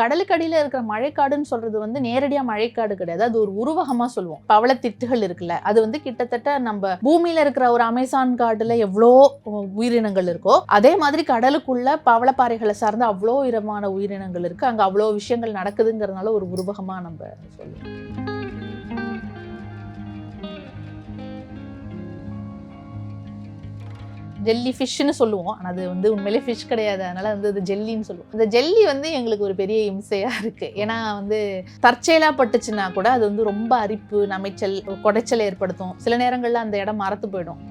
கடலுக்கடியில் இருக்கிற மழைக்காடுன்னு சொல்றது வந்து நேரடியாக மழைக்காடு கிடையாது. அது ஒரு உருவகமாக சொல்லுவோம். பவளத்திட்டுகள் இருக்குல்ல அது வந்து கிட்டத்தட்ட நம்ம பூமியில் இருக்கிற ஒரு அமேசான் காடுல எவ்வளோ உயிரினங்கள் இருக்கோ அதே மாதிரி கடலுக்குள்ள பவளப்பாறைகளை சார்ந்த அவ்வளோ உயரமான உயிரினங்கள் இருக்கு. அங்கே அவ்வளோ விஷயங்கள் நடக்குதுங்கிறதுனால ஒரு உருவகமாக நம்ம சொல்லுவோம். ஜெல்லி ஃபிஷ்னு சொல்லுவோம். ஆனால் அது வந்து உண்மையிலே ஃபிஷ் கிடையாது. அதனால் வந்து அது ஜெல்லின்னு சொல்லுவோம். அந்த ஜெல்லி வந்து எங்களுக்கு ஒரு பெரிய இம்சையாக இருக்குது ஏன்னா வந்து தற்செயலா பட்டுச்சுன்னா கூட அது வந்து ரொம்ப அரிப்பு நமைச்சல் குடைச்சல் ஏற்படுத்தும். சில நேரங்களில் அந்த இடம் மறத்து போயிடும்.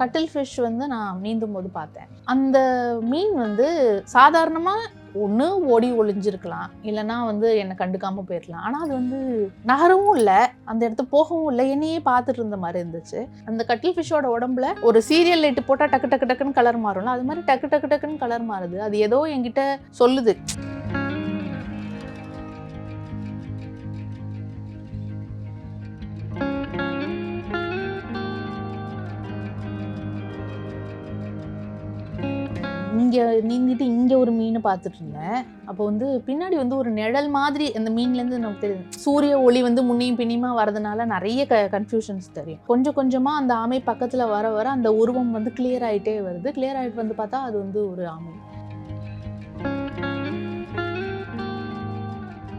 கட்டில் ஃபிஷ் வந்து நான் நீந்தும் போது பார்த்தேன். அந்த மீன் வந்து சாதாரணமாக ஒன்று ஓடி ஒளிஞ்சிருக்கலாம். இல்லைன்னா வந்து என்னை கண்டுக்காமல் போயிருக்கலாம் ஆனால் அது வந்து நகரவும் இல்லை. அந்த இடத்த போகவும் இல்லை. என்னையே பார்த்துட்டு இருந்த மாதிரி இருந்துச்சு. அந்த கட்டில் ஃபிஷ்ஷோட உடம்புல ஒரு சீரியல் லைட்டு போட்டால் டக்கு டக்கு டக்குன்னு கலர் மாறும்ல. அது மாதிரி டக்கு டக்கு டக்குன்னு கலர் மாறுது. அது ஏதோ என்கிட்ட சொல்லுது. இங்கே நீந்திட்டு இங்கே ஒரு மீன் பார்த்துட்டு இருந்தேன். அப்போ வந்து பின்னாடி வந்து ஒரு நிழல் மாதிரி அந்த மீன்லேருந்து நமக்கு தெரியுது. சூரிய ஒளி வந்து முன்னையும் பின்னியுமா வரதுனால நிறைய க கன்ஃபியூஷன்ஸ் தெரியும். கொஞ்சம் கொஞ்சமாக அந்த ஆமை பக்கத்தில் வர வர அந்த உருவம் வந்து கிளியர் ஆகிட்டே வருது. கிளியர் ஆகிட்டு வந்து பார்த்தா அது வந்து ஒரு ஆமை.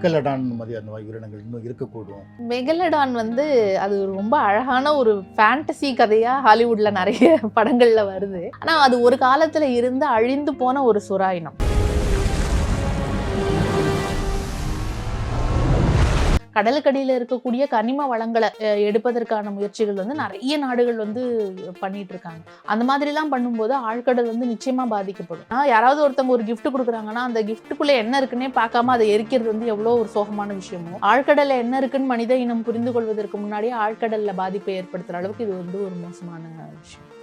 மெகலடான் மாதிரி அந்த மாதிரி உயிரினங்கள் இன்னும் இருக்கக்கூடும். மெகலடான் வந்து அது ரொம்ப அழகான ஒரு ஃபேண்டசி கதையா ஹாலிவுட்ல நிறைய படங்கள்ல வருது. ஆனா அது ஒரு காலத்துல இருந்து அழிந்து போன ஒரு சுறா இனம் கடலுக்கடியில் இருக்கக்கூடிய கனிம வளங்களை எடுப்பதற்கான முயற்சிகள் வந்து நிறைய நாடுகள் வந்து பண்ணிட்டு இருக்காங்க. அந்த மாதிரிலாம் பண்ணும்போது ஆழ்கடல் வந்து நிச்சயமா பாதிக்கப்படும். ஆனா, யாராவது ஒருத்தவங்க ஒரு கிஃப்ட் கொடுக்குறாங்கன்னா அந்த கிஃப்ட்டுக்குள்ள என்ன இருக்குன்னே பார்க்காம அதை எரிக்கிறது வந்து எவ்வளோ ஒரு சோகமான விஷயமோ. ஆழ்கடலில் என்ன இருக்குன்னு மனித இனம் புரிந்து கொள்வதற்கு முன்னாடியே ஆழ்கடலில் பாதிப்பை ஏற்படுத்துகிற அளவுக்கு இது வந்து ஒரு மோசமான விஷயம்.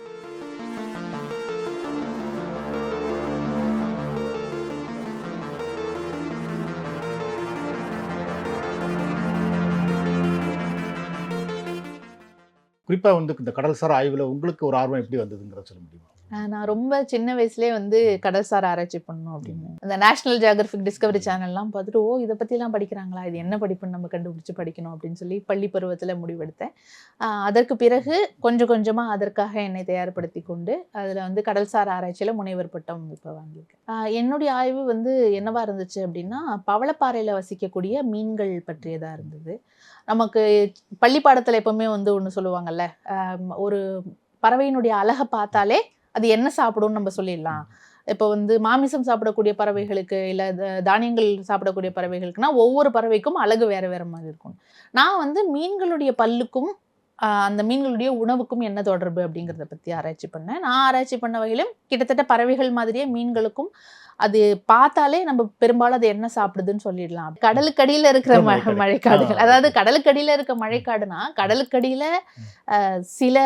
குறிப்பா வந்து இந்த கடல்சார் ஆய்வுல உங்களுக்கு ஒரு ஆர்வம் எப்படி வந்ததுங்கிறத சொல்ல முடியுமா? நான் ரொம்ப சின்ன வயசுலயே வந்து கடல்சார் ஆராய்ச்சி பண்ணணும் அப்படின்னு. அந்த நேஷனல் ஜியாகிரபிக் டிஸ்கவரி சேனல்லாம் பார்த்துட்டு ஓ இதை பற்றிலாம் படிக்கிறாங்களா? இது என்ன படிப்புன்னு நம்ம கண்டுபிடிச்சு படிக்கணும் அப்படின்னு சொல்லி பள்ளி பருவத்தில் முடிவெடுத்தேன். அதற்கு பிறகு கொஞ்சம் கொஞ்சமாக அதற்காக என்னை தயார்படுத்தி கொண்டு அதில் வந்து கடல்சார் ஆராய்ச்சியில் முனைவர் பட்டம் இப்போ வாங்கியிருக்கேன். என்னுடைய ஆய்வு வந்து என்னவா இருந்துச்சு அப்படின்னா பவளப்பாறையில் வசிக்கக்கூடிய மீன்கள் பற்றியதாக இருந்தது. நமக்கு பள்ளி பாடத்தில் எப்பவுமே வந்து ஒன்று சொல்லுவாங்கல்ல ஒரு பறவையினுடைய அழகை பார்த்தாலே அது என்ன சாப்பிடும்னு நம்ம சொல்லிடலாம். இப்போ வந்து மாமிசம் சாப்பிடக்கூடிய பறவைகளுக்கு இல்லை தானியங்கள் சாப்பிடக்கூடிய பறவைகளுக்குனா ஒவ்வொரு பறவைக்கும் அழகு வேறு வேறு மாதிரி இருக்கும். நான் வந்து மீன்களுடைய பல்லுக்கும் அந்த மீன்களுடைய உணவுக்கும் என்ன தொடர்பு அப்படிங்கிறத பற்றி ஆராய்ச்சி பண்ணேன். நான் ஆராய்ச்சி பண்ண வகையிலும் கிட்டத்தட்ட பறவைகள் மாதிரியே மீன்களுக்கும் அது பார்த்தாலே நம்ம பெரும்பாலும் அது என்ன சாப்பிடுதுன்னு சொல்லிடலாம். கடலுக்கடியில இருக்கிற ம- மழைக்காடு. மழைக்காடுகள். அதாவது கடலுக்கடியில இருக்க மழைக்காடுனா கடலுக்கடியில சில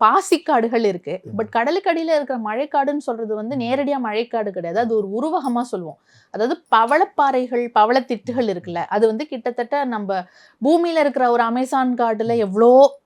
பாசிக்காடுகள் இருக்கு. ம். பட் கடலுக்கடியில இருக்கிற மழைக்காடுன்னு சொல்றது வந்து நேரடியா மழைக்காடு கிடையாது. அது ஒரு உருவகமா சொல்லுவோம். அதாவது பவளப்பாறைகள் பவளத்திட்டுகள் இருக்குல்ல. அது வந்து கிட்டத்தட்ட நம்ம பூமியில இருக்கிற ஒரு அமேசான் காடுல எவ்வளோ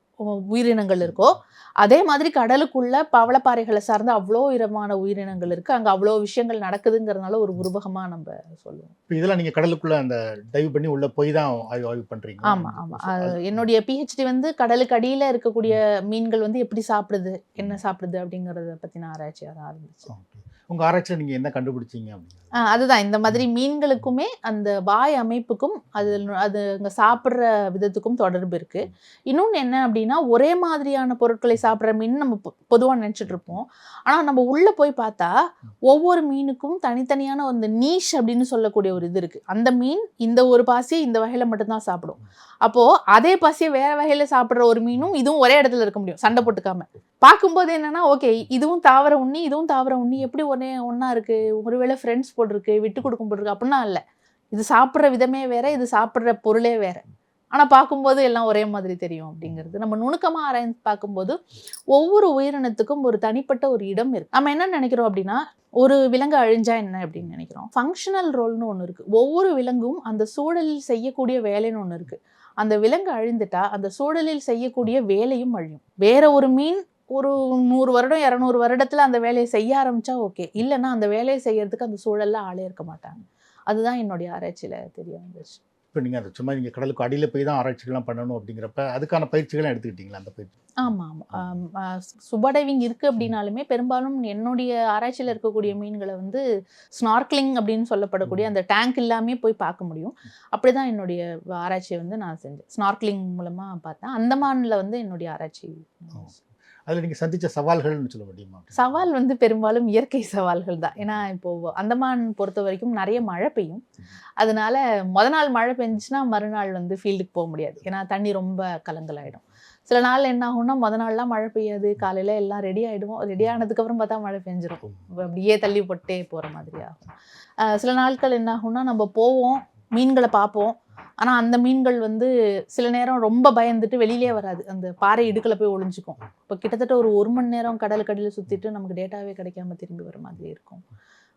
உயிரினங்கள் இருக்கோ அதே மாதிரி கடலுக்குள்ள பவளப்பாறைகளை சார்ந்த அவ்வளோ விதமான உயிரினங்கள் இருக்கு. அங்க அவ்வளோ விஷயங்கள் நடக்குதுங்கிறதுனால ஒரு உருவகமா நம்ம சொல்லுவோம். இப்போ இதெல்லாம் நீங்க கடலுக்குள்ள அந்த டைவ் பண்ணி உள்ள போய் தான் ஆய்வு ஆய்வு பண்றீங்க ஆமா ஆமா. அது என்னுடைய பிஹெச்டி வந்து கடலுக்கு அடியில இருக்கக்கூடிய மீன்கள் வந்து எப்படி சாப்பிடுது என்ன சாப்பிடுது அப்படிங்கறத பத்தின ஆராய்ச்சியாக தான் இருந்துச்சு. உங்க ஆராய்ச்சியில் நீங்க என்ன கண்டுபிடிச்சீங்க ஆ, அதுதான். இந்த மாதிரி மீன்களுக்குமே அந்த வாய் அமைப்புக்கும் அது அது அங்க சாப்பிட்ற விதத்துக்கும் தொடர்பு இருக்கு. இன்னொன்று என்ன அப்படின்னா ஒரே மாதிரியான பொருட்களை சாப்பிட்ற மீன் நம்ம பொதுவாக நினச்சிட்டு இருப்போம். ஆனால் நம்ம உள்ள போய் பார்த்தா ஒவ்வொரு மீனுக்கும் தனித்தனியான அந்த நீஷ் அப்படின்னு சொல்லக்கூடிய ஒரு இது இருக்கு. அந்த மீன் இந்த ஒரு பாசியை இந்த வகையில மட்டும்தான் சாப்பிடும். அப்போது அதே பசியை வேறு வகையில் சாப்பிட்ற ஒரு மீனும் இதுவும் ஒரே இடத்துல இருக்க முடியும் சண்டை போட்டுக்காம. பார்க்கும்போது என்னென்னா ஓகே இதுவும் தாவர உண்ணி இதுவும் தாவர உண்ணி எப்படி ஒன்றே ஒன்றா இருக்குது ஒருவேளை ஃப்ரெண்ட்ஸ் போட்டிருக்கு விட்டு கொடுக்கும் போட்டிருக்கு அப்படின்னா இல்லை. இது சாப்பிட்ற விதமே வேறு இது சாப்பிட்ற பொருளே வேறு. ஆனால் பார்க்கும்போது எல்லாம் ஒரே மாதிரி தெரியும் அப்படிங்கிறது. நம்ம நுணுக்கமாக ஆராய்ந்து பார்க்கும்போது ஒவ்வொரு உயிரினத்துக்கும் ஒரு தனிப்பட்ட ஒரு இடம் இருக்குது நம்ம என்ன நினைக்கிறோம் அப்படின்னா ஒரு விலங்கு அழிஞ்சா என்ன அப்படின்னு நினைக்கிறோம்? ஃபங்க்ஷனல் ரோல்னு ஒன்று இருக்குது ஒவ்வொரு விலங்கும் அந்த சூழலில் செய்யக்கூடிய வேலைன்னு ஒன்று இருக்குது அந்த விலங்கு அழிந்துட்டா அந்த சூழலில் செய்யக்கூடிய வேலையும் அழியும். வேற ஒரு மீன் ஒரு நூறு வருடம் இரநூறு வருடத்தில் அந்த வேலையை செய்ய ஆரம்பிச்சா ஓகே. இல்லைன்னா அந்த வேலையை செய்யறதுக்கு அந்த சூழலில் ஆளே இருக்க மாட்டாங்க. அதுதான் என்னுடைய ஆராய்ச்சியில் தெரிய வந்துச்சு இப்போ நீங்கள் அது சும்மா நீங்கள் கடலுக்கு அடியில் போய் தான் ஆராய்ச்சிகள்லாம் பண்ணணும் அப்படிங்கிறப்ப அதுக்கான பயிற்சிகள்லாம் எடுத்துக்கிட்டீங்களா அந்த பயிற்சி? ஆமா ஆமா. சுபா டைவிங் இருக்கு அப்படின்னாலுமே பெரும்பாலும் என்னுடைய ஆராய்ச்சியில இருக்கக்கூடிய மீன்களை வந்து ஸ்னார்க்லிங் அப்படின்னு சொல்லப்படக்கூடிய அந்த டேங்க் இல்லாமே போய் பார்க்க முடியும். அப்படிதான் என்னுடைய ஆராய்ச்சியை வந்து நான் செஞ்சேன். ஸ்னார்க்லிங் மூலமா பார்த்தேன். அந்தமான்ல வந்து என்னுடைய ஆராய்ச்சி அதில் நீங்கள் சந்திச்ச சவால்கள்னு சொல்ல முடியுமா? சவால் வந்து பெரும்பாலும் இயற்கை சவால்கள் தான். ஏன்னா இப்போ அந்தமான் பொறுத்த வரைக்கும் நிறைய மழை பெய்யும். அதனால முத நாள் மழை பெஞ்சுன்னா மறுநாள் வந்து ஃபீல்டுக்கு போக முடியாது. ஏன்னா தண்ணி ரொம்ப கலங்கலாயிடும். சில நாள் என்ன ஆகும்னா முத நாள்லாம் மழை பெய்யாது. காலையில எல்லாம் ரெடி ஆயிடுவோம். ரெடி ஆனதுக்கப்புறம் பார்த்தா மழை பெஞ்சிரும். அப்படியே தள்ளி போட்டே போகிற மாதிரி ஆகும். சில நாட்கள் என்ன ஆகும்னா நம்ம போவோம். மீன்களை பார்ப்போம். ஆனால் அந்த மீன்கள் வந்து சில நேரம் ரொம்ப பயந்துட்டு வெளியிலே வராது. அந்த பாறை இடுக்கில் போய் ஒளிஞ்சிக்கும். இப்போ கிட்டத்தட்ட ஒரு ஒரு மணி நேரம் கடல் அடியில் சுற்றிட்டு நமக்கு டேட்டாவே கிடைக்காம திரும்பி வர மாதிரி இருக்கும்.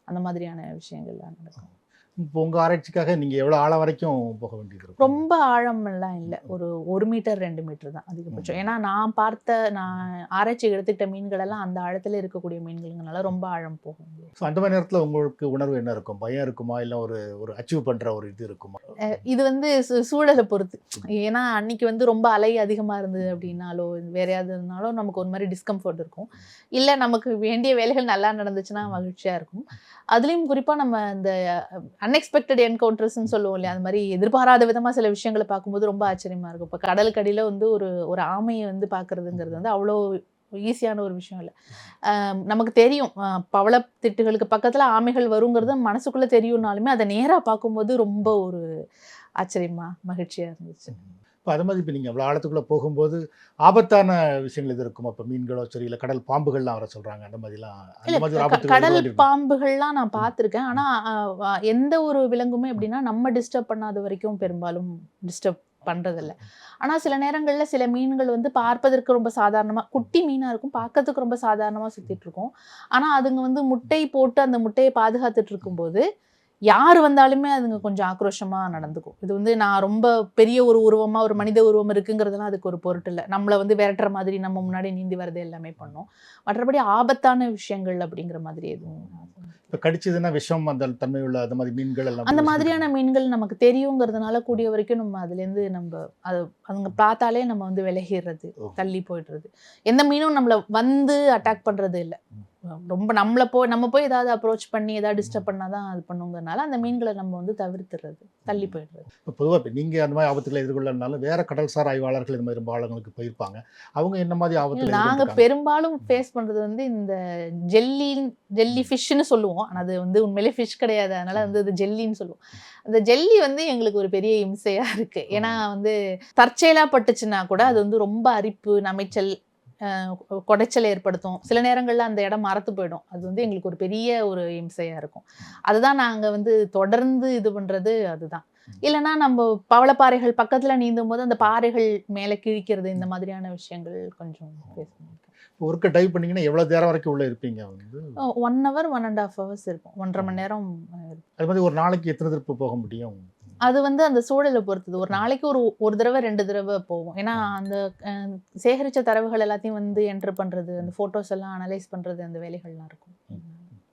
அந்த மாதிரியான விஷயங்கள்லாம் நடக்கும். இப்போ உங்கள் ஆராய்ச்சிக்காக நீங்கள் எவ்வளோ ஆழம் வரைக்கும் போக வேண்டியது இருக்கும்? ரொம்ப ஆழமெல்லாம் இல்லை. ஒரு ஒரு மீட்டர் ரெண்டு மீட்டர் தான் அதிகபட்சம். ஏன்னா நான் பார்த்த நான் ஆராய்ச்சி எடுத்துக்கிட்ட மீன்கள் எல்லாம் அந்த ஆழத்துல இருக்கக்கூடிய மீன்களுங்கனால ரொம்ப ஆழம் போக முடியாது ஸோ அந்த மாதிரி நேரத்தில் உங்களுக்கு உணர்வு என்ன இருக்கும்? பயம் இருக்குமா? இல்லை ஒரு ஒரு அச்சீவ் பண்ணுற ஒரு இது இருக்குமா? இது வந்து சூழலை பொறுத்து. ஏன்னா அன்னைக்கு வந்து ரொம்ப அலை அதிகமாக இருந்தது அப்படின்னாலோ வேற ஏதாவது இருந்தாலும் நமக்கு ஒரு மாதிரி டிஸ்கம்ஃபர்ட் இருக்கும். இல்லை நமக்கு வேண்டிய வேலைகள் நல்லா நடந்துச்சுன்னா மகிழ்ச்சியாக இருக்கும். அதுலேயும் குறிப்பாக நம்ம இந்த அன்எக்ஸ்பெக்டட் என்கவுண்டர்ஸ்னு சொல்லுவோம் இல்லையா? அது மாதிரி எதிர்பாராத விதமாக சில விஷயங்களை பார்க்கும்போது ரொம்ப ஆச்சரியமாக இருக்கும். இப்போ கடலுக்கடியில் வந்து ஒரு ஒரு ஆமையை வந்து பார்க்குறதுங்கிறது வந்து அவ்வளோ ஈஸியான ஒரு விஷயம் இல்லை. நமக்கு தெரியும். பவள பவளத்திட்டுகளுக்கு பக்கத்தில் ஆமைகள் வருங்கிறது மனசுக்குள்ளே தெரியும்னாலுமே அதை நேராக பார்க்கும்போது ரொம்ப ஒரு ஆச்சரியமா மகிழ்ச்சியாக இருந்துச்சு. இப்போ அது மாதிரி இப்போ நீங்கள் அவ்வளோ ஆழத்துக்குள்ளே போகும்போது ஆபத்தான விஷயங்கள் இது இருக்குமா? இப்போ மீன்களோ சரி இல்லை கடல் பாம்புகள்லாம் வர சொல்கிறாங்க அந்த மாதிரிலாம் அந்த மாதிரி கடல்? பாம்புகள்லாம் நான் பார்த்துருக்கேன். ஆனா அஹ், வ- எந்த ஒரு விலங்குமே எப்படின்னா நம்ம டிஸ்டர்ப் பண்ணாத வரைக்கும் பெரும்பாலும் டிஸ்டர்ப் பண்றதில்ல. ஆனா சில நேரங்கள்ல சில மீன்கள் வந்து பார்ப்பதற்கு ரொம்ப சாதாரணமா குட்டி மீனா இருக்கும் பார்க்கறதுக்கு ரொம்ப சாதாரணமா சுத்திட்டு இருக்கும். ஆனா அதுங்க வந்து முட்டை போட்டு அந்த முட்டையை பாதுகாத்துட்டு இருக்கும்போது யார் வந்தாலுமே அதுங்க கொஞ்சம் ஆக்ரோஷமா நடந்துக்கும். இது வந்து நான் ரொம்ப பெரிய ஒரு உருவமா ஒரு மனித உருவம் இருக்குங்கிறதுலாம் அதுக்கு ஒரு பொருட்டு இல்லை. நம்மளை வந்து விரட்டுற மாதிரி நம்ம முன்னாடி நீந்தி வரது எல்லாமே பண்ணோம். மற்றபடி ஆபத்தான விஷயங்கள் அப்படிங்கிற மாதிரி எதுவும் இப்போ கடிச்சதுன்னா விஷம் அந்த தன்மை உள்ள அந்த மாதிரி மீன்கள் எல்லாம் அந்த மாதிரியான மீன்கள் நமக்கு தெரியுங்கிறதுனால கூடிய வரைக்கும் நம்ம அதுலேருந்து நம்ம அது அதுங்க பார்த்தாலே நம்ம வந்து விலகிடுறது. தள்ளி போயிடுறது. எந்த மீனும் நம்மளை வந்து அட்டாக் பண்ணுறது இல்லை. ரொம்ப நம்மளை போய் நம்ம போய் ஏதாவது அப்ரோச் பண்ணி ஏதாவது டிஸ்டர்ப் பண்ணாதான் அது பண்ணுங்கிறனால அந்த மீன்களை நம்ம வந்து தவிர்த்துறது தள்ளி போயிடுறது. இப்போ பொதுவாக இப்போ நீங்கள் அந்த மாதிரி ஆபத்துகளை எதிர்கொள்ளனாலும் வேற கடல்சார் ஆய்வாளர்கள் இந்த மாதிரி ரொம்ப போயிருப்பாங்க. அவங்க என்ன மாதிரி ஆபத்துல நாங்க எதிர்கொண்டிருக்காங்க? பெரும்பாலும் ஃபேஸ் பண்றது வந்து இந்த ஜெல்லி ஜெல்லி ஃபிஷ்னு சொல்லுவோம். ஆனா அது வந்து உண்மையிலே ஃபிஷ் கிடையாது. அதனால வந்து அது ஜெல்லின்னு சொல்லுவோம். அந்த ஜெல்லி வந்து எங்களுக்கு ஒரு பெரிய இம்சையா இருக்கு. ஏன்னா வந்து தற்செயலா பட்டுச்சுன்னா கூட அது வந்து ரொம்ப அரிப்பு நமைச்சல் கொடைச்சல் ஏற்படுத்தும். சில நேரங்கள்ல அந்த இடம் மறத்து போயிடும். அது வந்து எங்களுக்கு ஒரு பெரிய ஒரு இம்சையா இருக்கும். அதுதான் நாங்க வந்து தொடர்ந்து இது பண்றது அதுதான். இல்லைன்னா நம்ம பவளப்பாறைகள் பக்கத்துல நீந்தும் போது அந்த பாறைகள் மேலே கிழிக்கிறது இந்த மாதிரியான விஷயங்கள் கொஞ்சம் பேசணும். ஒருக்க டைவ் பண்ணீங்கன்னா எவ்வளோ நேரம் வரைக்கும் உள்ள இருப்பீங்க வந்து? One hour one and half hours இருக்கும். ஒன்றரை மணி நேரம். அது மாதிரி ஒரு நாளைக்கு எத்தனை திருப்பு போக முடியும்? அது வந்து அந்த சூழலை பொறுத்தது. ஒரு நாளைக்கு ஒரு ஒரு தடவை ரெண்டு தடவை போகும் ஏன்னா அந்த சேகரித்த தரவுகள் எல்லாத்தையும் வந்து என்ட்ரு பண்ணுறது அந்த ஃபோட்டோஸ் எல்லாம் அனலைஸ் பண்ணுறது அந்த வேலைகள்லாம் இருக்கும்.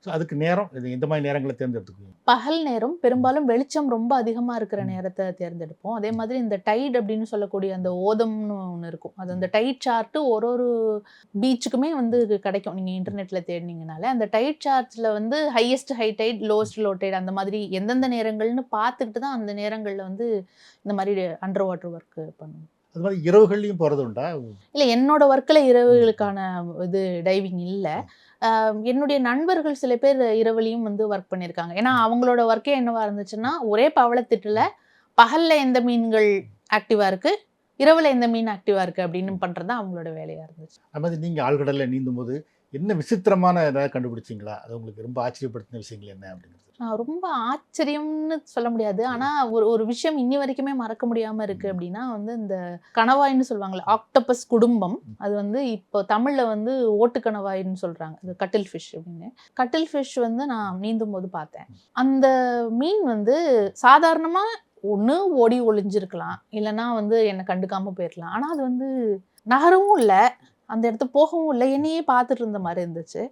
ஸோ அதுக்கு நேரம் இது எந்த மாதிரி நேரங்களை தேர்ந்தெடுத்துக்குவீங்க. பகல் நேரம் பெரும்பாலும் வெளிச்சம் ரொம்ப அதிகமா இருக்கிற நேரத்தை தேர்ந்தெடுப்போம். அதே மாதிரி இந்த டைட் அப்படின்னு சொல்லக்கூடிய அந்த ஓதம்னு ஒன்று இருக்கும். அது அந்த டைட் சார்ட்டு ஒரு ஒரு பீச்சுக்குமே வந்து கிடைக்கும். நீங்கள் இன்டர்நெட்டில் தேடினீங்கனாலே அந்த டைட் சார்ட்ஸில் வந்து highest high tide lowest low tide அந்த மாதிரி எந்தெந்த நேரங்கள்னு பார்த்துக்கிட்டு தான் அந்த நேரங்களில் வந்து இந்த மாதிரி அண்டர் வாட்டர் ஒர்க் பண்ணுவோம். அது மாதிரி இரவுகள்லையும் போகிறது உண்டா? இல்லை என்னோட ஒர்க்கில் இரவுகளுக்கான இது டைவிங் இல்லை. என்னுடைய நண்பர்கள் சில பேர் இரவுலையும் வந்து ஒர்க் பண்ணியிருக்காங்க. ஏன்னா அவங்களோட ஒர்க்கே என்னவா இருந்துச்சுன்னா ஒரே பவளத்திட்டுல பகல்ல எந்த மீன்கள் ஆக்டிவா இருக்கு இரவுல எந்த மீன் ஆக்டிவா இருக்கு அப்படின்னு பண்றது தான் அவங்களோட வேலையா இருந்துச்சு. அது மாதிரி நீங்கள் ஆழ்கடலில் நீந்தும் போது என்ன விசித்திரமான ஏதாவது கண்டுபிடிச்சிங்களா? அது உங்களுக்கு ரொம்ப ஆச்சரியப்படுத்தின விஷயங்கள் என்ன அப்படிங்கிறது? ஆஹ் ரொம்ப ஆச்சரியம்னு சொல்ல முடியாது. ஆனா ஒரு ஒரு விஷயம் இன்னி வரைக்குமே மறக்க முடியாம இருக்கு அப்படின்னா வந்து இந்த கணவாய்ன்னு சொல்லுவாங்கல்ல ஆக்டோபஸ் குடும்பம். அது வந்து இப்போ தமிழ்ல வந்து ஓட்டு கணவாய்ன்னு சொல்றாங்க. அது கட்டில் ஃபிஷ் அப்படின்னு. கட்டில் ஃபிஷ் வந்து நான் நீந்தும் போது பார்த்தேன். அந்த மீன் வந்து சாதாரணமா ஒண்ணு ஓடி ஒளிஞ்சிருக்கலாம். இல்லைன்னா வந்து என்னை கண்டுக்காம போயிருக்கலாம் ஆனா அது வந்து நகரவும் இல்லை. அந்த இடத்த போகவும் இல்லை என்னையே பார்த்துட்டு இருந்த மாதிரி இருந்துச்சு.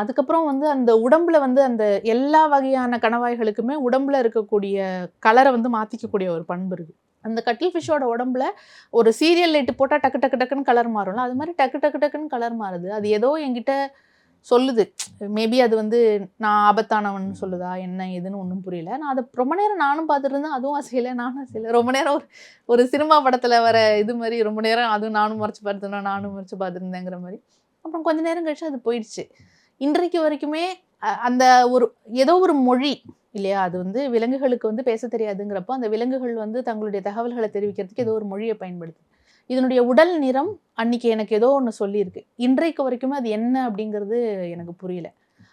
அதுக்கப்புறம் வந்து அந்த உடம்புல வந்து அந்த எல்லா வகையான கணவாய்களுக்குமே உடம்புல இருக்கக்கூடிய கலரை வந்து மாற்றிக்கக்கூடிய ஒரு பண்பு இருக்குது அந்த கட்டில் ஃபிஷ்ஷோட உடம்புல ஒரு சீரியல் லைட்டு போட்டால் டக்கு டக்கு டக்குன்னு கலர் மாறும்ல அது மாதிரி டக்கு டக்கு டக்குன்னு கலர் மாறுது. அது ஏதோ என்கிட்ட சொல்லுது. மேபி அது வந்து நான் ஆபத்தானவன் சொல்லுதா? என்ன ஏதுன்னு ஒன்றும் புரியல. நான் அதை ரொம்ப நேரம் நானும் பார்த்துட்டு இருந்தேன் அதுவும் அசையலை நானும் அசையலை. ரொம்ப நேரம் ஒரு ஒரு சினிமா படத்தில் வர இது மாதிரி ரொம்ப நேரம் அதுவும் நானும் மறைச்சு பார்த்துருந்தேன் நானும் மறைச்சு பார்த்துருந்தேங்கிற மாதிரி. அப்புறம் கொஞ்ச நேரம் கழிச்சு அது போயிடுச்சு. இன்றைக்கு வரைக்குமே அந்த ஒரு ஏதோ ஒரு மொழி இல்லையா? அது வந்து விலங்குகளுக்கு வந்து பேச தெரியாதுங்கிறப்போ அந்த விலங்குகள் வந்து தங்களுடைய தகவல்களை தெரிவிக்கிறதுக்கு ஏதோ ஒரு மொழியை பயன்படுத்து இதனுடைய உடல் நிறம் அன்னைக்கு எனக்கு ஏதோ ஒன்று சொல்லியிருக்கு. இன்றைக்கு வரைக்குமே அது என்ன அப்படிங்கிறது எனக்கு புரியல.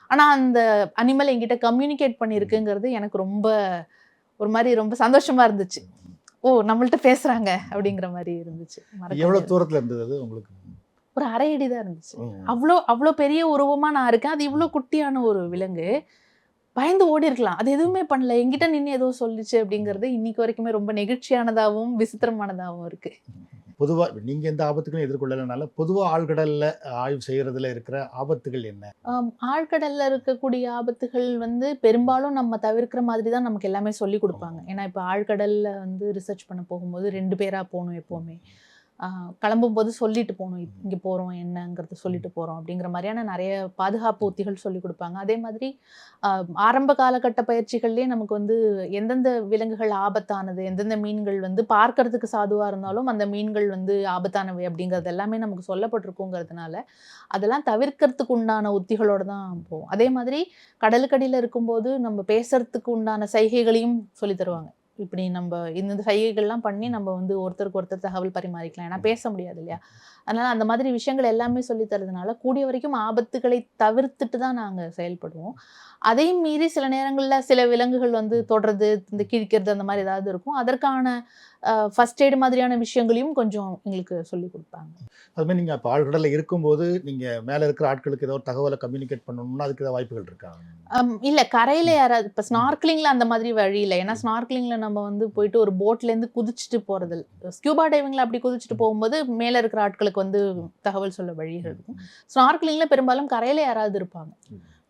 ஆனால் அந்த அனிமல் என்கிட்ட கம்யூனிகேட் பண்ணியிருக்குங்கிறது எனக்கு ரொம்ப ஒரு மாதிரி ரொம்ப சந்தோஷமா இருந்துச்சு. ஓ நம்மள்ட்ட பேசுறாங்க அப்படிங்கிற மாதிரி இருந்துச்சு. முடியாது. தூரத்துல இருந்தது அது உங்களுக்கு? ஒரு அரை அடி தான் இருந்துச்சு. அவ்வளோ அவ்வளோ பெரிய உருவமா நான் இருக்கேன். அது இவ்வளோ குட்டியான ஒரு விலங்கு. பயந்து ஓடி இருக்கலாம். அது எதுவுமே பண்ணல. என்கிட்ட நின்று ஏதோ சொல்லிச்சு அப்படிங்கிறது இன்னைக்கு வரைக்குமே ரொம்ப நெகிழ்ச்சியானதாகவும் விசித்திரமானதாகவும் இருக்கு. பொதுவாக நீங்கள் எந்த ஆபத்துகளும் எதிர்கொள்ளலைனால பொதுவாக ஆழ்கடலில் ஆய்வு செய்கிறதுல இருக்கிற ஆபத்துகள் என்ன? ஆழ்கடலில் இருக்கக்கூடிய ஆபத்துகள் வந்து பெரும்பாலும் நம்ம தவிர்க்கிற மாதிரி தான் நமக்கு எல்லாமே சொல்லி கொடுப்பாங்க. ஏன்னா இப்போ ஆழ்கடலில் வந்து ரிசர்ச் பண்ண போகும்போது ரெண்டு பேராக போகணும் எப்போவுமே. கிளம்பும்போது சொல்லிட்டு போகணும் இங்கே போகிறோம் என்னங்கிறது சொல்லிட்டு போகிறோம் அப்படிங்கிற மாதிரியான நிறைய பாதுகாப்பு உத்திகள் சொல்லி கொடுப்பாங்க. அதே மாதிரி ஆரம்ப காலகட்ட பயிற்சிகள்லேயே நமக்கு வந்து எந்தெந்த விலங்குகள் ஆபத்தானது எந்தெந்த மீன்கள் வந்து பார்க்கறதுக்கு சாதுவாக இருந்தாலும் அந்த மீன்கள் வந்து ஆபத்தானவை அப்படிங்கிறது எல்லாமே நமக்கு சொல்லப்பட்டிருக்குங்கிறதுனால அதெல்லாம் தவிர்க்கறதுக்கு உண்டான உத்திகளோட தான் போவோம். அதே மாதிரி கடலுக்கடியில் இருக்கும்போது நம்ம பேசுறதுக்கு உண்டான சைகைகளையும் சொல்லி தருவாங்க. இப்படி நம்ம இந்த சைகைகள்லாம் பண்ணி நம்ம வந்து ஒருத்தருக்கு ஒருத்தர் தகவல் பரிமாறிக்கலாம். ஏன்னா பேச முடியாது இல்லையா? அதனால அந்த மாதிரி விஷயங்கள் எல்லாமே சொல்லி தரதுனால கூடிய வரைக்கும் ஆபத்துகளை தவிர்த்துட்டு தான் நாங்கள் செயல்படுவோம். அதையும் மீறி சில நேரங்களில் சில விலங்குகள் வந்து தொடுறது இந்த கிழிக்கிறது அந்த மாதிரி ஏதாவது இருக்கும். அதற்கான ஃபர்ஸ்ட் எய்டு மாதிரியான விஷயங்களையும் கொஞ்சம் எங்களுக்கு சொல்லி கொடுப்பாங்க. அது மாதிரி நீங்க இப்போ ஆழ்கடல்ல இருக்கும்போது நீங்க மேல இருக்கிற ஆட்களுக்கு ஏதோ தகவலை கம்யூனிகேட் பண்ணணும்னா அதுக்கு ஏதாவது வாய்ப்புகள் இருக்கா? இல்ல கரையில யாராவது இப்ப ஸ்னார்க்லிங்ல அந்த மாதிரி வழி இல்லை. ஏன்னா ஸ்னார்க்லிங்ல நம்ம வந்து போயிட்டு ஒரு போட்ல இருந்து குதிச்சுட்டு போறது ஸ்கியூபா டைவிங்ல அப்படி குதிச்சுட்டு போகும்போது மேல இருக்கிற ஆட்களுக்கு வந்து தகவல் சொல்ல வழிகள் இருக்கும். ஸ்னார்க்லிங்ல பெரும்பாலும் கரையில யாராவது இருப்பாங்க.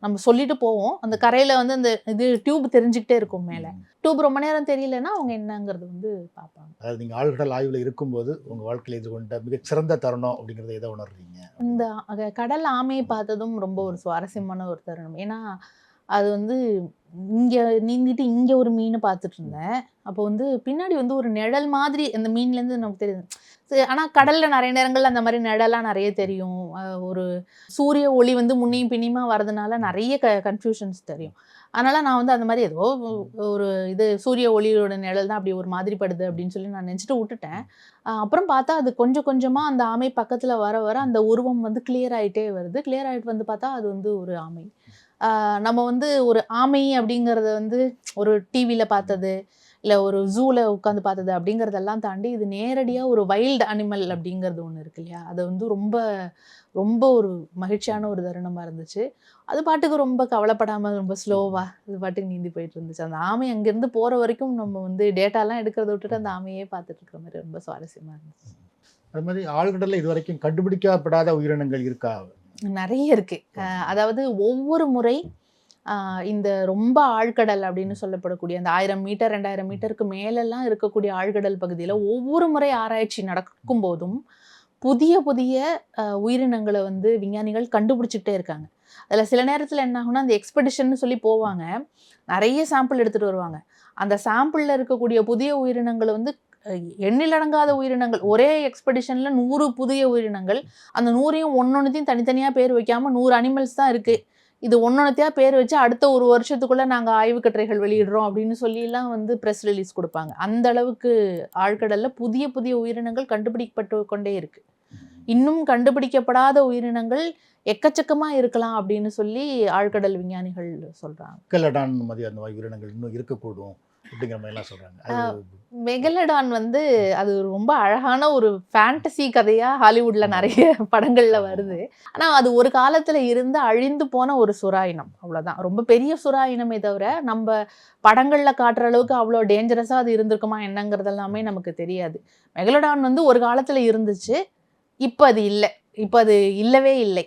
நம்ம சொல்லிட்டு போவோம். அந்த கரையில வந்து அந்த இது டியூப் தெரிஞ்சுக்கிட்டே இருக்கும் மேல. டியூப் ரொம்ப நேரம் தெரியலன்னா அவங்க என்னங்கிறது வந்து பார்ப்பாங்க. அதாவது நீங்க ஆழ்கடல் ஆய்வுல இருக்கும்போது உங்க வாழ்க்கையில எதிர்கொண்ட மிகச்சிறந்த தருணம் அப்படிங்கறத எதை உணர்றீங்க? இந்த கடல் ஆமையை பார்த்ததும் ரொம்ப ஒரு சுவாரஸ்யமான ஒரு தருணம். ஏன்னா அது வந்து இங்கே நீந்திட்டு இங்கே ஒரு மீனை பார்த்துட்டு இருந்தேன். அப்போ வந்து பின்னாடி வந்து ஒரு நிழல் மாதிரி அந்த மீன்லேருந்து நமக்கு தெரியுது. ஆனால் கடலில் நிறைய நேரங்கள் அந்த மாதிரி நிழலாம் நிறைய தெரியும். ஒரு சூரிய ஒளி வந்து முன்னையும் பின்னியுமா வரதுனால நிறைய க கன்ஃபியூஷன்ஸ் தெரியும். அதனால் நான் வந்து அந்த மாதிரி ஏதோ ஒரு இது சூரிய ஒளியோட நிழல் தான் அப்படி ஒரு மாதிரி படுது அப்படின்னு சொல்லி நான் நினச்சிட்டு விட்டுட்டேன். அப்புறம் பார்த்தா அது கொஞ்சம் கொஞ்சமாக அந்த ஆமை பக்கத்தில் வர வர அந்த உருவம் வந்து கிளியர் ஆகிட்டே வருது. கிளியர் ஆகிட்டு வந்து பார்த்தா அது வந்து ஒரு ஆமை. நம்ம வந்து ஒரு ஆமை அப்படிங்கிறத வந்து ஒரு டிவியில் பார்த்தது இல்லை ஒரு ஜூவில் உட்காந்து பார்த்தது அப்படிங்கிறதெல்லாம் தாண்டி இது நேரடியாக ஒரு வைல்டு அனிமல் அப்படிங்கிறது ஒன்று இருக்கு இல்லையா? அது வந்து ரொம்ப ரொம்ப ஒரு மகிழ்ச்சியான ஒரு தருணமாக இருந்துச்சு. அது பாட்டுக்கு ரொம்ப கவலைப்படாமல் ரொம்ப ஸ்லோவாக அது பாட்டுக்கு நீந்தி போயிட்டு இருந்துச்சு. அந்த ஆமை அங்கேருந்து போகிற வரைக்கும் நம்ம வந்து டேட்டாலாம் எடுக்கிறத விட்டுட்டு அந்த ஆமையே பார்த்துட்டு இருக்கிற மாதிரி ரொம்ப சுவாரஸ்யமாக இருந்துச்சு. அது மாதிரி ஆழ்கடல்ல இது வரைக்கும் கண்டுபிடிக்கப்படாத உயிரினங்கள் இருக்கா? நிறைய இருக்கு. அஹ் அதாவது ஒவ்வொரு முறை இந்த ரொம்ப ஆழ்கடல் அப்படின்னு சொல்லப்படக்கூடிய அந்த ஆயிரம் மீட்டர் ரெண்டாயிரம் மீட்டருக்கு மேலெல்லாம் இருக்கக்கூடிய ஆழ்கடல் பகுதியில் ஒவ்வொரு முறை ஆராய்ச்சி நடக்கும் போதும் புதிய புதிய உயிரினங்களை வந்து விஞ்ஞானிகள் கண்டுபிடிச்சிக்கிட்டே இருக்காங்க. அதில் சில நேரத்தில் என்ன ஆகும்னா அந்த எக்ஸ்பெடிஷன் சொல்லி போவாங்க. நிறைய சாம்பிள் எடுத்துகிட்டு வருவாங்க. அந்த சாம்பிளில் இருக்கக்கூடிய புதிய உயிரினங்களை வந்து எண்ணிலடங்காத உயிரினங்கள். ஒரே எக்ஸ்பெடிஷனில் நூறு புதிய உயிரினங்கள். அந்த நூறையும் ஒன்னொன்னுத்தையும் தனித்தனியாக பேர் வைக்காமல் நூறு அனிமல்ஸ் தான் இருக்குது இது ஒன்னொன்னத்தையாக பேர் வச்சு அடுத்த ஒரு வருஷத்துக்குள்ளே நாங்கள் ஆய்வு கட்டுரைகள் வெளியிடுறோம் அப்படின்னு சொல்லிலாம் வந்து ப்ரெஸ் ரிலீஸ் கொடுப்பாங்க. அந்த அளவுக்கு ஆழ்கடலில் புதிய புதிய உயிரினங்கள் கண்டுபிடிக்கப்பட்டு கொண்டே இருக்குது இன்னும் கண்டுபிடிக்கப்படாத உயிரினங்கள் எக்கச்சக்கமாக இருக்கலாம் அப்படின்னு சொல்லி ஆழ்கடல் விஞ்ஞானிகள் சொல்கிறாங்க கல்லடான் மாதிரி அந்த மாதிரி உயிரினங்கள் இன்னும் இருக்கக்கூடும். அப்படிங்கிற மாதிரி எல்லாம் சொல்றாங்க. அது மெகலடான் வந்து அது ரொம்ப அழகான ஒரு ஃபேண்டசி கதையா ஹாலிவுட்ல நிறைய படங்கள்ல வருது. ஆனா அது ஒரு காலத்துல இருந்து அழிந்து போன ஒரு சுறா இனம் அவ்வளவுதான். ரொம்ப பெரிய சுறா இனமே தவிர நம்ம படங்கள்ல காட்டுற அளவுக்கு அவ்வளோ டேஞ்சரஸா அது இருந்திருக்குமா என்னங்கிறது எல்லாமே நமக்கு தெரியாது. மெகலடான் வந்து ஒரு காலத்துல இருந்துச்சு இப்போ அது இல்லை. இப்போ அது இல்லவே இல்லை.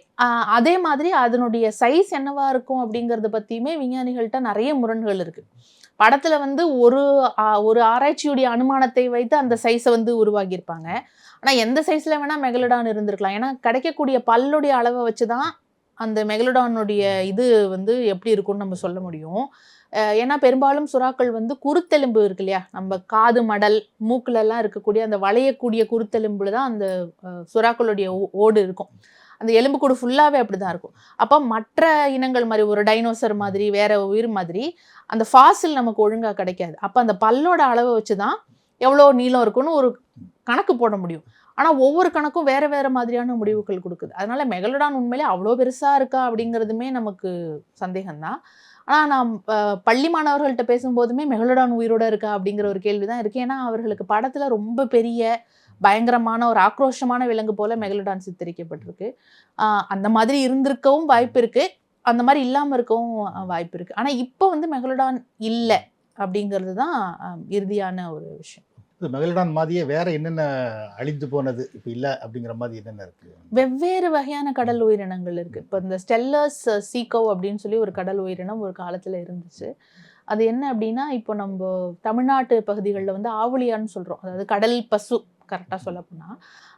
அதே மாதிரி அதனுடைய சைஸ் என்னவா இருக்கும் அப்படிங்கிறத பற்றியுமே விஞ்ஞானிகள்கிட்ட நிறைய முரண்கள் இருக்குது படத்தில் வந்து ஒரு ஒரு ஆராய்ச்சியுடைய அனுமானத்தை வைத்து அந்த சைஸை வந்து உருவாகியிருப்பாங்க ஆனால் எந்த சைஸில் வேணால் மெகலடான் இருந்திருக்கலாம். ஏன்னா கிடைக்கக்கூடிய பல்லுடைய அளவை வச்சு தான் அந்த மெகலடானுடைய இது வந்து எப்படி இருக்கும்னு நம்ம சொல்ல முடியும். ஏன்னா பெரும்பாலும் சுறாக்கள் வந்து குருத்தெலும்பு இருக்கு இல்லையா? நம்ம காது மடல் மூக்கிலெல்லாம் இருக்கக்கூடிய அந்த வளையக்கூடிய குருத்தெலும்புல தான் அந்த சுறாக்களுடைய ஓ- ஓடு இருக்கும். அந்த எலும்புக்கூடு ஃபுல்லாகவே அப்படிதான் இருக்கும். அப்போ மற்ற இனங்கள் மாதிரி ஒரு டைனோசர் மாதிரி வேற உயிர் மாதிரி அந்த ஃபாசில் நமக்கு ஒழுங்காக கிடைக்காது. அப்போ அந்த பல்லோட அளவை வச்சு தான் எவ்வளோ நீளம் இருக்குன்னு ஒரு கணக்கு போட முடியும். ஆனால் ஒவ்வொரு கணக்கும் வேறு வேறு மாதிரியான முடிவுகள் கொடுக்குது. அதனால மெகலடான் உண்மையிலே அவ்வளோ பெருசாக இருக்கா அப்படிங்கிறதுமே நமக்கு சந்தேகம்தான். ஆனால் நான் பள்ளி மாணவர்கள்ட்ட பேசும்போதுமே மெகலடான் உயிரோட இருக்கா அப்படிங்கிற ஒரு கேள்விதான் இருக்குது ஏன்னா அவர்களுக்கு படத்தில் ரொம்ப பெரிய பயங்கரமான ஒரு ஆக்ரோஷமான விலங்கு போல மெகலடான் சித்தரிக்கப்பட்டிருக்கு. அந்த மாதிரி இருந்திருக்கவும் வாய்ப்பு இருக்குது அந்த மாதிரி இல்லாமல் இருக்கவும் வாய்ப்பு இருக்குது ஆனால் இப்போ வந்து மெகலடான் இல்லை அப்படிங்கிறது தான் இறுதியான ஒரு விஷயம். இது மெகலடான் மாதிரியே வேற என்னென்ன அழிந்து போனது? இப்போ இல்லை அப்படிங்கிற மாதிரி என்னென்ன இருக்கு? வெவ்வேறு வகையான கடல் உயிரினங்கள் இருக்கு. இப்போ இந்த ஸ்டெல்லர்ஸ் சீக்கோ அப்படின்னு சொல்லி ஒரு கடல் உயிரினம் ஒரு காலத்துல இருந்துச்சு. அது என்ன அப்படின்னா இப்போ நம்ம தமிழ்நாட்டு பகுதிகளில் வந்து ஆவுளியான்னு சொல்றோம். அதாவது கடல் பசு கரெக்டாக சொல்ல போனா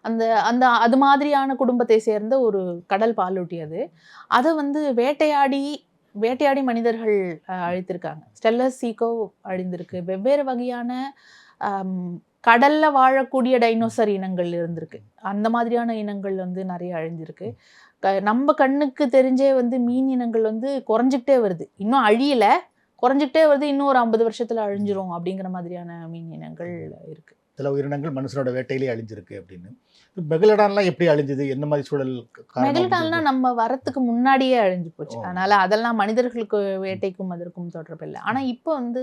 அந்த அந்த அது மாதிரியான குடும்பத்தை சேர்ந்த ஒரு கடல் பாலூட்டி அது. அதை வந்து வேட்டையாடி வேட்டையாடி மனிதர்கள் அழித்திருக்காங்க. ஸ்டெல்லர் சீக்கோ அழிந்திருக்கு. வெவ்வேறு வகையான கடலில் வாழக்கூடிய டைனோசர் இனங்கள் இருந்திருக்கு. அந்த மாதிரியான இனங்கள் வந்து நிறைய அழிஞ்சிருக்கு. க- நம்ம கண்ணுக்கு தெரிஞ்சே வந்து மீன் இனங்கள் வந்து குறைஞ்சிக்கிட்டே வருது. இன்னும் அழியலை குறைஞ்சிக்கிட்டே வருது இன்னும் ஒரு ஐம்பது வருஷத்தில் அழிஞ்சிரும் அப்படிங்கிற மாதிரியான மீன் இனங்கள் இருக்குது சில உயிரினங்கள் மனுஷனோட வேட்டையிலே அழிஞ்சிருக்கு அப்படின்னு. மெகலடான்லாம் எப்படி அழிஞ்சது? என்ன மாதிரி சூழல் மெகல்டான்லாம் நம்ம வரத்துக்கு முன்னாடியே அழிஞ்சு போச்சு. அதனால அதெல்லாம் மனிதர்களுக்கு வேட்டைக்கும் அதற்கும் தொடர்பு இல்லை. ஆனா இப்போ வந்து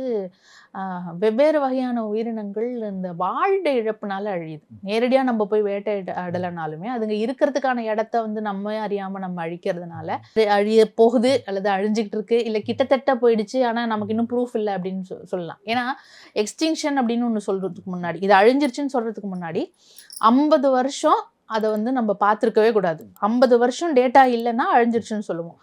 வெவ்வேறு வகையான உயிரினங்கள் இந்த வாழ்ட இழப்புனால அழியுது. நேரடியா நம்ம போய் வேட்டையாடலைனாலுமே அதுங்க இருக்கிறதுக்கான இடத்த வந்து நம்ம அறியாம நம்ம அழிக்கிறதுனால அழிய போகுது அல்லது அழிஞ்சுக்கிட்டு இருக்கு. இல்ல கிட்டத்தட்ட போயிடுச்சு. ஆனா நமக்கு இன்னும் ப்ரூஃப் இல்லை அப்படின்னு சொல்லலாம். ஏன்னா எக்ஸ்டிங்ஷன் அப்படின்னு ஒன்று சொல்றதுக்கு முன்னாடி. இது அழிஞ்சிருச்சுன்னு சொல்கிறதுக்கு முன்னாடி ஐம்பது வருஷம் அதை வந்து நம்ம பார்த்துருக்கவே கூடாது. ஐம்பது வருஷம் டேட்டா இல்லைன்னா அழிஞ்சிருச்சுன்னு சொல்லுவோம்.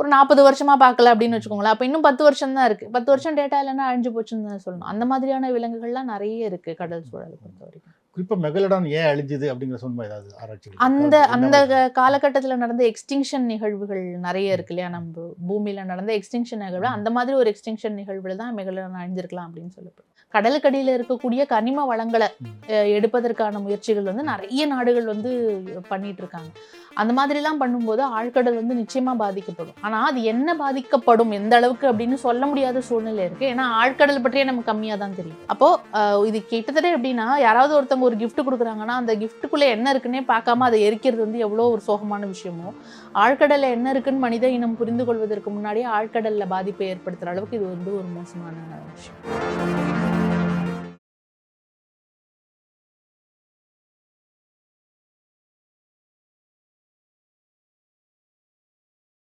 ஒரு நாற்பது வருஷமாக பார்க்கல அப்படின்னு வச்சுக்கோங்களேன். அப்போ இன்னும் பத்து வருஷம் தான் இருக்குது பத்து வருஷம் டேட்டா இல்லைன்னா அழிஞ்சு போச்சுன்னு தான் சொல்லணும். அந்த மாதிரியான விலங்குகள்லாம் நிறைய இருக்குது கடல் சூழலை பொறுத்த வரைக்கும். குறிப்பா மெகலடான் ஏன் அழிஞ்சுது அப்படிங்கிற சொன்ன ஏதாவது ஆராய்ச்சி அந்த அந்த காலகட்டத்துல நடந்த எக்ஸ்டிங்ஷன் நிகழ்வுகள் நிறைய இருக்கு இல்லையா? நம்ம பூமியில நடந்த எக்ஸ்டிங்ஷன் நிகழ்வு அந்த மாதிரி ஒரு எக்ஸ்டிங்ஷன் நிகழ்வுல தான் மெகலடான் அழிஞ்சிருக்கலாம் அப்படின்னு சொல்லப்படும். கடலுக்கடியில இருக்கக்கூடிய கனிம வளங்களை எடுப்பதற்கான முயற்சிகள் வந்து நிறைய நாடுகள் வந்து பண்ணிட்டு இருக்காங்க. அந்த மாதிரிலாம் பண்ணும்போது ஆழ்கடல் வந்து நிச்சயமா பாதிக்கப்படும். ஆனால் அது என்ன பாதிக்கப்படும் எந்த அளவுக்கு அப்படின்னு சொல்ல முடியாத சூழ்நிலை இருக்கு. ஏன்னா ஆழ்கடல் பற்றியே நமக்கு கம்மியாக தான் தெரியும். அப்போ இது கிட்டத்தட்ட எப்படின்னா யாராவது ஒருத்தவங்க ஒரு கிஃப்ட் கொடுக்குறாங்கன்னா அந்த கிஃப்ட்டுக்குள்ளே என்ன இருக்குன்னே பார்க்காம அதை எரிக்கிறது வந்து எவ்வளோ ஒரு சோகமான விஷயமோ ஆழ்கடலில் என்ன இருக்குன்னு மனித இனம் புரிந்து கொள்வதற்கு முன்னாடியே ஆழ்கடலில் பாதிப்பை ஏற்படுத்துகிற அளவுக்கு இது வந்து ஒரு மோசமான விஷயம்.